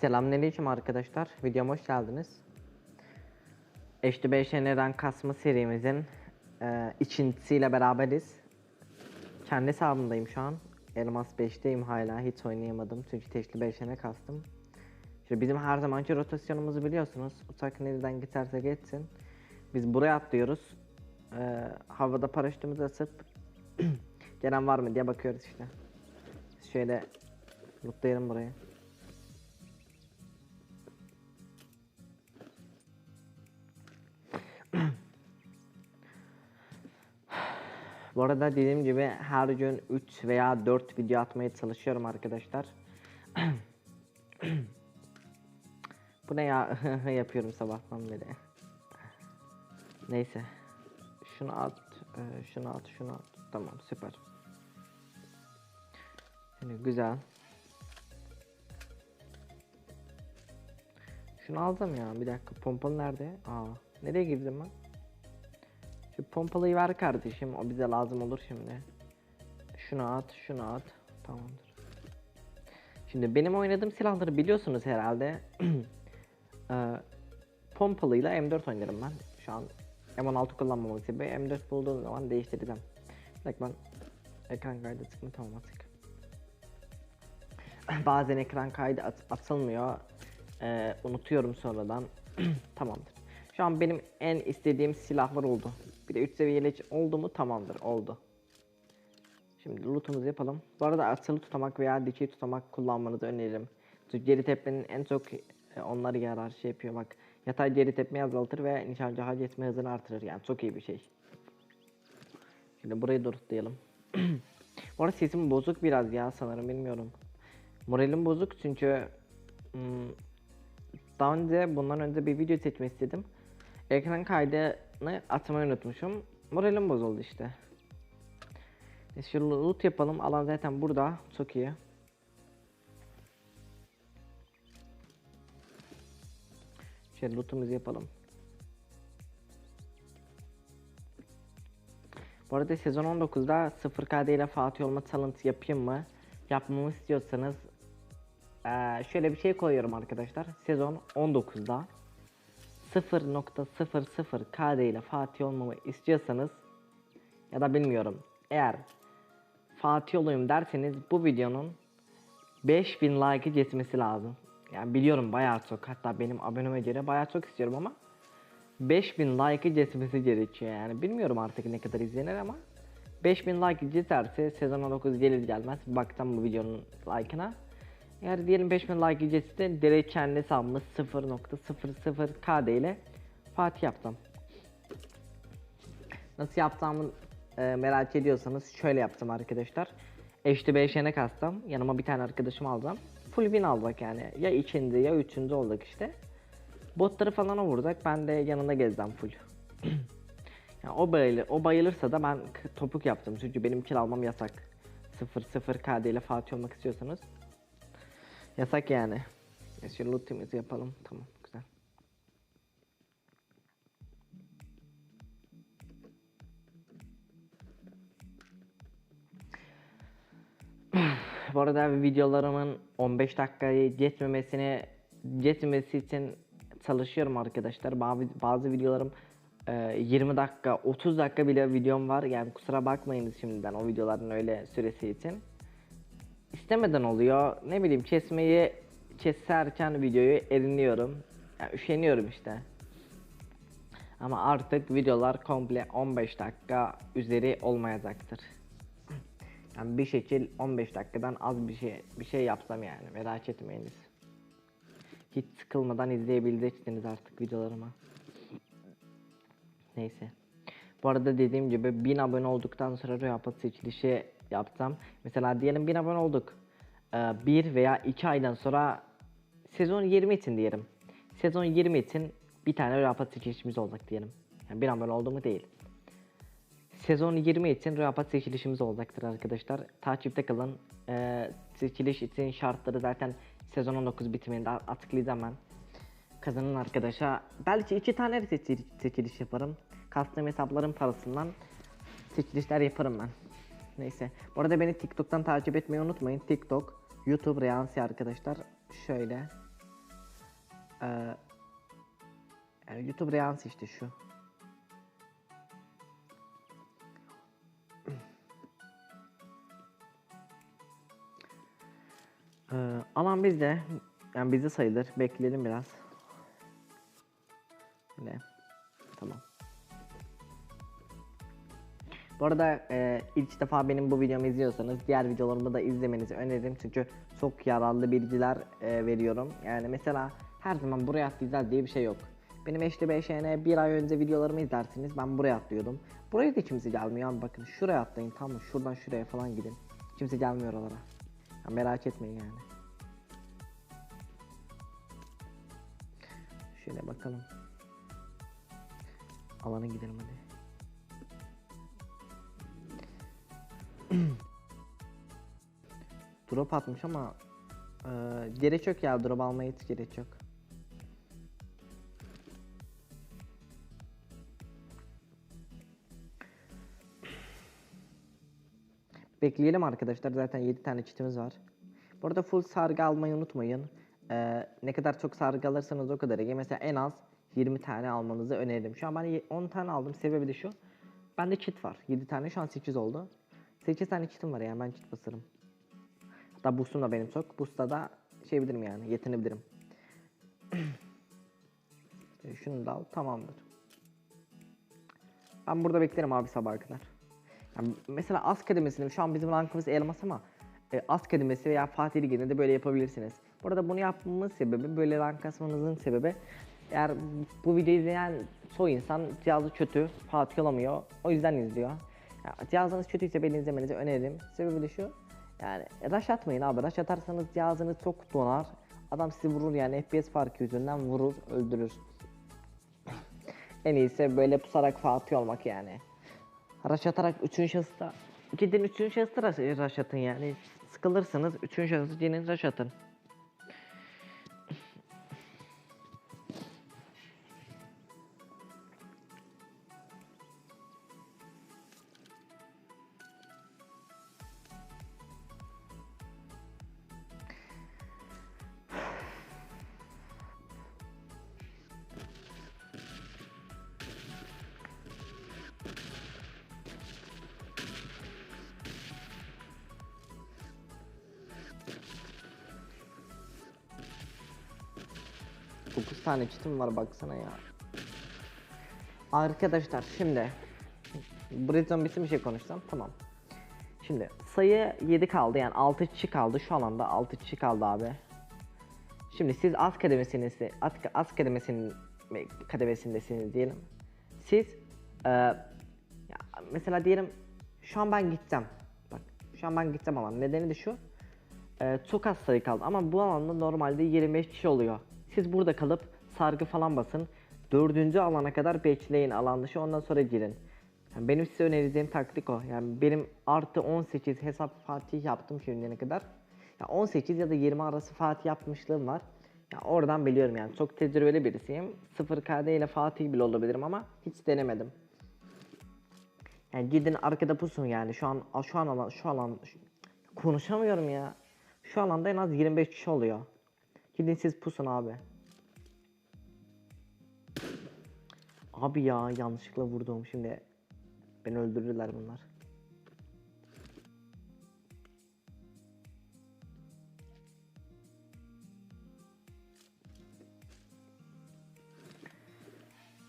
Selamünaleyküm arkadaşlar. Videoma hoş geldiniz. HD5N'den kasma serimizin e, ikincisiyle beraberiz. Kendi hesabımdayım şu an. Elmas 5'teyim hala. Hiç oynayamadım çünkü teşli 5N kastım. Şimdi bizim her zamanki rotasyonumuzu biliyorsunuz. Uçak nereden giderse geçsin. Biz buraya atlıyoruz. E, havada paraşütümüzü asıp gelen var mı diye bakıyoruz işte. Şöyle lootlayalım burayı. Bu arada dediğim gibi her gün 3 veya 4 video atmaya çalışıyorum arkadaşlar. Bu ne ya yapıyorum sabahtan beri. Neyse. Şunu at, e, şunu at, şunu at. Tamam süper. Şimdi güzel. Şunu aldım ya bir dakika pompalı nerede? Aa nereye girdim ben? Şu pompalıyı ver kardeşim o bize lazım olur şimdi. Şunu at şunu at tamamdır. Şimdi benim oynadığım silahları biliyorsunuz herhalde. ee, pompalıyla M4 oynarım ben. Şu an M16 kullanmamı sebebi M4 bulduğum zaman değiştireceğim. Bir dakika ben ekran kaydı tıklı tamam attık. Bazen ekran kaydı at- atılmıyor. Ee, unutuyorum sonradan. Tamamdır. Şu an benim en istediğim silahlar oldu. Bir de 3 seviyeli oldu mu tamamdır oldu. Şimdi lootumuzu yapalım. Bu arada asılı tutamak veya dikey tutamak kullanmanızı öneririm. Çünkü geri tepmenin en çok e, onları yarar şey yapıyor bak. Yatay geri tepmeyi azaltır ve nişancı hal etme hızını artırır yani çok iyi bir şey. Şimdi burayı durutlayalım. Bu arada sesim bozuk biraz ya sanırım bilmiyorum. Moralim bozuk çünkü hmm, daha önce bundan önce bir video çekmek istedim. Ekran kaydını atmayı unutmuşum. Moralim bozuldu işte. E şu loot yapalım. Alan zaten burada. Çok iyi. Şöyle lootumuzu yapalım. Bu arada sezon 19'da 0 KD ile Fatih olma talent yapayım mı? Yapmamı istiyorsanız eee, şöyle bir şey koyuyorum arkadaşlar. Sezon 19'da 0.00 KD ile Fatih olmamı istiyorsanız ya da bilmiyorum eğer Fatih olayım derseniz bu videonun 5000 like geçmesi lazım. Yani biliyorum bayağı çok hatta benim aboneme göre bayağı çok istiyorum ama 5000 like geçmesi gerekiyor yani bilmiyorum artık ne kadar izlenir ama 5000 like geçerse sezon 19 gelir gelmez bakacağım bu videonun like'ına. Eğer diyelim 5000 like geçti direkt kendi hesabımız 0.00 KD ile Fatih yaptım. Nasıl yaptığımı e, merak ediyorsanız şöyle yaptım arkadaşlar. HD 5'ene kastım. Yanıma bir tane arkadaşım aldım. Full win aldık yani. Ya ikinci ya üçüncü olduk işte. Botları falan vurduk. Ben de yanında gezdim full. yani o bayılır, o bayılırsa da ben topuk yaptım. Çünkü benim kill almam yasak. 0-0 KD ile Fatih olmak istiyorsanız. Yasak yani. Ya Şu loot'umuzu yapalım. Tamam güzel. Bu arada videolarımın 15 dakikayı geçmemesini geçmemesi için çalışıyorum arkadaşlar. Bazı, bazı videolarım e, 20 dakika, 30 dakika bile videom var. Yani kusura bakmayınız şimdiden o videoların öyle süresi için. İstemeden oluyor. Ne bileyim kesmeyi keserken videoyu erinliyorum. Yani üşeniyorum işte. Ama artık videolar komple 15 dakika üzeri olmayacaktır. Yani bir şekil 15 dakikadan az bir şey bir şey yapsam yani merak etmeyiniz. Hiç sıkılmadan izleyebileceksiniz artık videolarımı. Neyse. Bu arada dediğim gibi 1000 abone olduktan sonra Reapat seçilişi yapsam. Mesela diyelim 1000 abone olduk. Ee, veya 2 aydan sonra sezon 20 için diyelim. Sezon 20 için bir tane Reapat seçilişimiz olacak diyelim. Yani 1000 abone oldu mu değil. Sezon 20 için Reapat seçilişimiz olacaktır arkadaşlar. Takipte kalın. Ee, seçiliş için şartları zaten sezon 19 bitiminde açıklayacağım ben. Kazanan arkadaşa belki iki tane seçiliş yaparım. Custom hesapların parasından seçilişler yaparım ben. Neyse. Bu arada beni TikTok'tan takip etmeyi unutmayın. TikTok, YouTube Reansi arkadaşlar. Şöyle. Ee, yani YouTube Reels işte şu. Ee, alan bizde. Yani bizde sayılır. Bekleyelim biraz. Ne? Tamam. Bu arada e, ilk defa benim bu videomu izliyorsanız diğer videolarımı da izlemenizi öneririm çünkü çok yararlı bilgiler e, veriyorum. Yani mesela her zaman buraya atlayacağız diye bir şey yok. Benim eşli beşene bir ay önce videolarımı izlersiniz ben buraya atlıyordum. Buraya da kimse gelmiyor bakın şuraya atlayın tamam mı? Şuradan şuraya falan gidin. Kimse gelmiyor oralara. Ya merak etmeyin yani. Şöyle bakalım. Alana gidelim hadi. drop atmış ama e, gerek yok ya drop almaya hiç gerek yok. Bekleyelim arkadaşlar zaten 7 tane çitimiz var. Bu arada full sargı almayı unutmayın. Ee, ne kadar çok sargı alırsanız o kadar iyi. Mesela en az 20 tane almanızı öneririm. Şu an ben ye- 10 tane aldım. Sebebi de şu. Bende çit var. 7 tane şu an 8 oldu. 8 tane çitim var yani ben çit basarım. Hatta boost'um da benim çok. Boost'ta da şey bilirim yani yetinebilirim. E, Şunu da al tamamdır. Ben burada beklerim abi sabaha kadar. Yani mesela az kademesinin şu an bizim rankımız elmas ama e, az kademesi veya Fatih Ligi'nde de böyle yapabilirsiniz. Bu arada bunu yapmamın sebebi böyle rank kasmanızın sebebi eğer bu videoyu izleyen çoğu insan cihazı kötü Fatih olamıyor o yüzden izliyor. Ya, cihazınız kötüyse beni izlemenizi öneririm. Sebebi de şu yani rush atmayın abi rush atarsanız cihazınız çok donar. Adam sizi vurur yani FPS farkı yüzünden vurur öldürür. en iyisi böyle pusarak Fatih olmak yani. Rush atarak 3. şahısta gidin 3. şahısta rush, atın yani. Sıkılırsınız 3. şahısı gidin rush atın. Dokuz tane çitim var baksana ya. Arkadaşlar şimdi Brizon bir şey konuşsam tamam. Şimdi sayı 7 kaldı yani 6 kişi kaldı şu alanda 6 kişi kaldı abi. Şimdi siz az kademesiniz, az, az kademesinin kademesindesiniz diyelim. Siz e, ya mesela diyelim şu an ben gideceğim. Bak şu an ben gideceğim ama nedeni de şu. E, çok az sayı kaldı ama bu alanda normalde 25 kişi oluyor. Siz burada kalıp sargı falan basın. Dördüncü alana kadar bekleyin alan dışı ondan sonra girin. Yani benim size önereceğim taktik o. Yani benim artı 18 hesap Fatih yaptım şimdiye kadar. Ya 18 ya da 20 arası Fatih yapmışlığım var. Ya oradan biliyorum yani çok tecrübeli birisiyim. 0 KD ile Fatih bile olabilirim ama hiç denemedim. Yani gidin arkada pusun yani şu an şu an alan şu alan konuşamıyorum ya. Şu alanda en az 25 kişi oluyor. Gidin siz pusun abi. Abi ya yanlışlıkla vurdum şimdi. Beni öldürürler bunlar.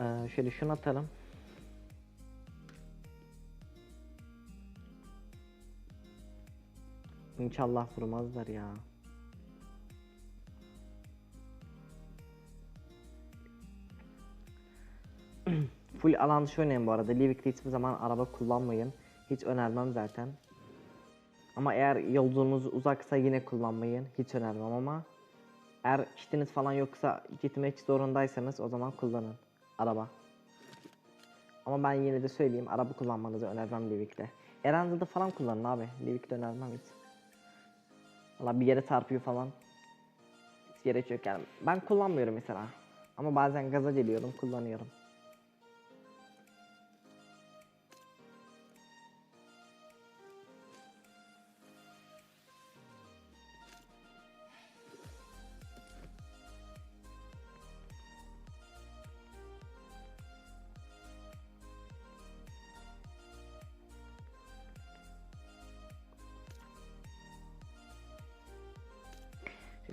Ee, şöyle şunu atalım. İnşallah vurmazlar ya. Full alan dışı oynayın bu arada. Livik'te hiçbir zaman araba kullanmayın. Hiç önermem zaten. Ama eğer yolculuğunuz uzaksa yine kullanmayın. Hiç önermem ama eğer kitiniz falan yoksa gitmek zorundaysanız o zaman kullanın araba. Ama ben yine de söyleyeyim araba kullanmanızı önermem Livik'te. Eranzı'da falan kullanın abi. Livik'te önermem hiç. Valla bir yere çarpıyor falan. Hiç gerek yok yani. Ben kullanmıyorum mesela. Ama bazen gaza geliyorum kullanıyorum.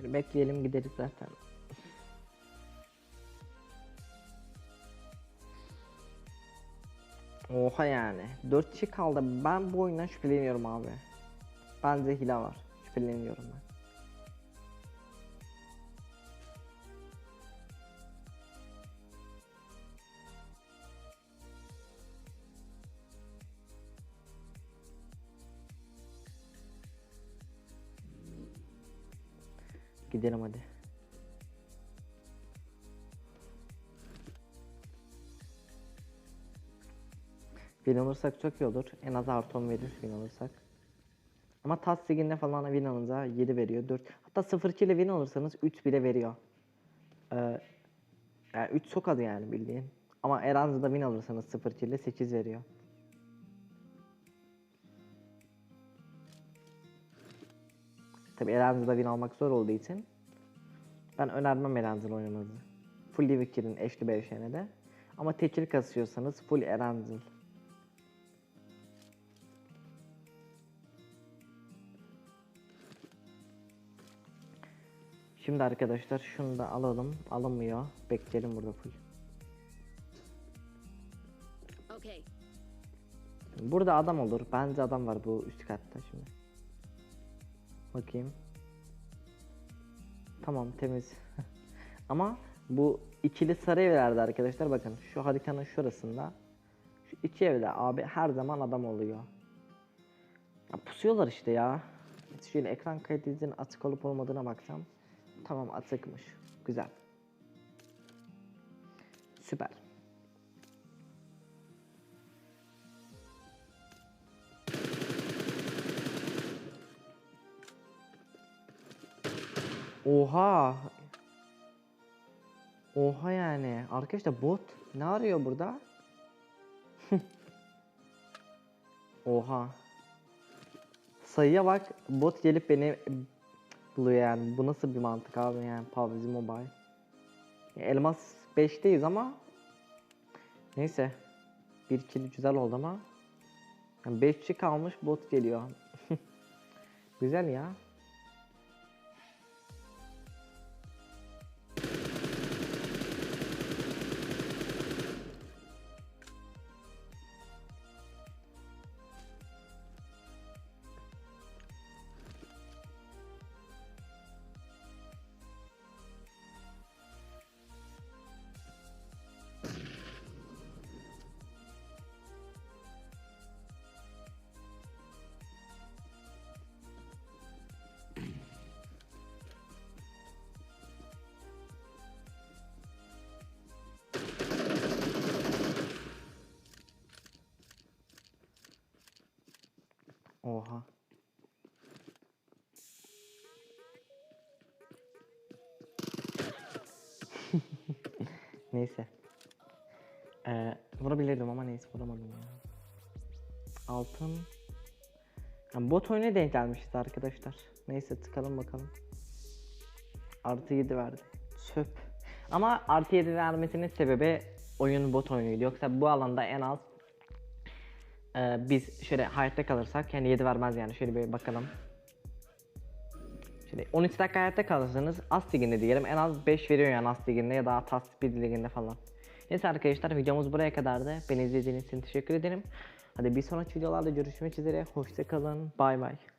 Bir bekleyelim gideriz zaten. Oha yani. 4 kişi kaldı. Ben bu oyundan şüpheleniyorum abi. Bence hile var. Şüpheleniyorum ben. Gidelim hadi. Win alırsak çok iyi olur. En az artı 10 verir win alırsak. Ama TAS liginde falan win alınca 7 veriyor. 4. Hatta 0-2 ile win alırsanız 3 bile veriyor. Ee, yani 3 çok az yani bildiğin. Ama Eranzı'da win alırsanız 0-2 ile 8 veriyor. Tabi Eranzı'da win almak zor olduğu için ben önermem Eranzı'nı oynamanızı. Full Livik girin eşli bevşene de. Ama tekil kasıyorsanız full Eranzıl. Şimdi arkadaşlar şunu da alalım. Alınmıyor. Bekleyelim burada full. Burada adam olur. Bence adam var bu üst katta şimdi. Bakayım. Tamam temiz. Ama bu ikili sarı evlerde arkadaşlar bakın şu haritanın şurasında şu iki evde abi her zaman adam oluyor. Ya pusuyorlar işte ya. Şöyle ekran kayıt izinin açık olup olmadığına baksam. Tamam açıkmış. Güzel. Süper. Oha. Oha yani. Arkadaşlar bot ne arıyor burada? Oha. Sayıya bak. Bot gelip beni buluyor yani. Bu nasıl bir mantık abi yani PUBG Mobile. Elmas 5'teyiz ama neyse. Bir kill güzel oldu ama yani 5 kişi kalmış bot geliyor. güzel ya. Oha. neyse. Ee, vurabilirdim ama neyse vuramadım ya. Altın. Ya bot oyuna denk gelmişiz arkadaşlar. Neyse tıkalım bakalım. Artı 7 verdi. Söp. Ama artı 7 vermesinin sebebi oyun bot oyunuydu. Yoksa bu alanda en az ee, biz şöyle hayatta kalırsak yani 7 vermez yani şöyle bir bakalım. Şöyle 13 dakika hayatta kalırsanız As liginde diyelim en az 5 veriyor yani As liginde ya da Tas Speed liginde falan. Neyse arkadaşlar videomuz buraya kadardı. Beni izlediğiniz için teşekkür ederim. Hadi bir sonraki videolarda görüşmek üzere. Hoşçakalın. Bay bay.